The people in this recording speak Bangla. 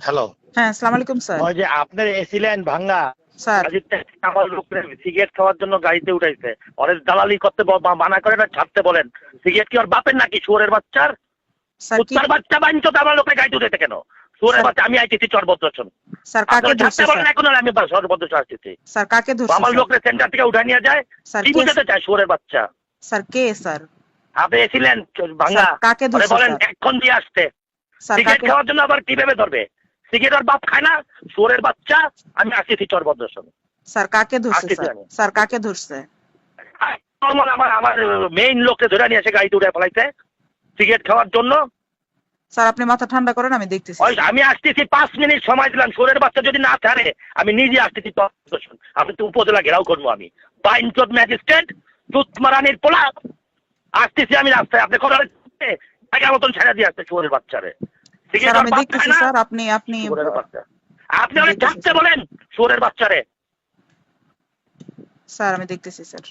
হ্যালো হ্যাঁ আসসালামু আলাইকুম স্যার। ওই যে আপনার এসি লাইন ভাঙ্গা স্যার। আমার লোকরা সিগারেট খাওয়ার জন্য গাড়িতে উঠাইছে। ওরে দালালি করতে মানা করে না ছাড়তে বলেন। সিগারেট কি ওর বাপের নাকি? শুয়োরের বাচ্চার উত্তর বাচ্চা বাঞ্চত আমার লোকে গাড়িতে উঠাইতে কেন? শুয়োরের বাচ্চা আমি আইতেছি চরবদ্রশন। স্যার কাকে ধরছে বলেন এখন আমি চরবদ্রশন আসতেছি। স্যার কাকে ধরছে আমার? লোকরে সেন্টার থেকে উঠা নিয়ে যায়। স্যার কি বুঝাতে চায় শুয়োরের বাচ্চা? স্যার কে স্যার? আপনি এসিলেন ভাঙ্গা স্যার, কাকে ধরছে বলেন? এক্ষণ দিয়ে আসতে সিগারেট খাওয়ার জন্য আবার কীভাবে ধরবে? সিগারেট বাপ খায় না শুয়োরের বাচ্চা আমি আসতেছি চরবদ্রশন স্যার কাকে ধরছে স্যার? কাকে ধরছে? আমার আমার মেইন লোককে ধরে নিয়ে এসে গাড়িতে উঠে ফেলাইছে সিগারেট খাওয়ার জন্য। স্যার আপনি মাথা ঠান্ডা করেন আমি দেখতেছি। আমি আসতেছি পাঁচ মিনিট সময় দিলাম সোরের বাচ্চা যদি না ছাড়ে আমি নিজে আসতেছি আমি তো উপজেলা ঘেরাও করব আমি। বাইনচোদ ম্যাজিস্ট্রেট দুধমারানির পোলা। আসতেছি আমি রাস্তায় আপনি করার জায়গা মতন ছেড়ে দিয়ে আসতে সোরের বাচ্চারে। স্যার আমি দেখতেছি স্যার আপনি আপনি আপনি অনেক দেখতেছি, বলেন সুরের বাচ্চারে। স্যার আমি দেখতেছি স্যার।